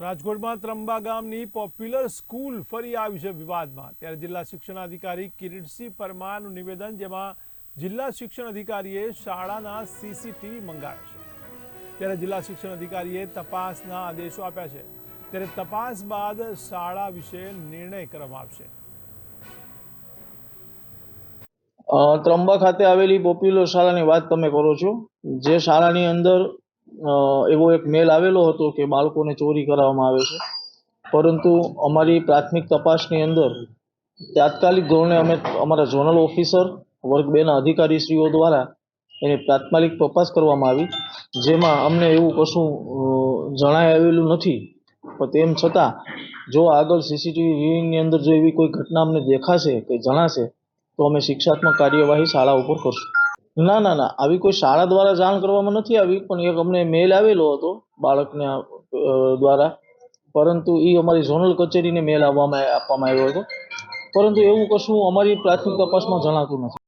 રાજકોટમાં ત્રંબા ગામની popular school ફરી આવી છે વિવાદમાં. ત્યારે જિલ્લા શિક્ષણાધિકારી કિરીટસિંહ પરમારનું નિવેદન, જેમાં જિલ્લા શિક્ષણ અધિકારીએ શાળાના સીસીટીવી મંગાવ્યા છે. ત્યારે જિલ્લા શિક્ષણ અધિકારીએ તપાસના આદેશો આપ્યા છે. ત્યારે તપાસ બાદ શાળા વિશે નિર્ણય કરવામાં આવશે. ત્રંબા ખાતે આવેલી પોપ્યુલર શાળાની વાત તમે કરો છો. જે શાળાની અંદર એવો એક મેલ આવેલો હતો કે બાળકોને ચોરી કરાવવામાં આવે છે. પરંતુ અમારી પ્રાથમિક તપાસની અંદર તાત્કાલિક ધોરણે અમે અમારા ઝોનલ ઓફિસર વર્ગ બેના અધિકારીશ્રીઓ દ્વારા એની તાત્કાલિક તપાસ કરવામાં આવી, જેમાં અમને એવું કશું જણાય આવેલું નથી. પણ તેમ છતાં, જો આગળ સીસીટીવી વિંગની અંદર જો એવી કોઈ ઘટના અમને દેખાશે કે જણાશે, તો અમે શિક્ષાત્મક કાર્યવાહી શાળા ઉપર કરશું. ના ના ના. આવી કોઈ શાળા દ્વારા જાણ કરવામાં નથી આવી, પણ એક અમને મેલ આવેલો હતો બાળકને દ્વારા. પરંતુ એ અમારી ઝોનલ કચેરીને મેલ આવવામાં, આપવામાં આવ્યો હતો. પરંતુ એવું કશું અમારી પ્રાથમિક તપાસમાં જણાતું નથી.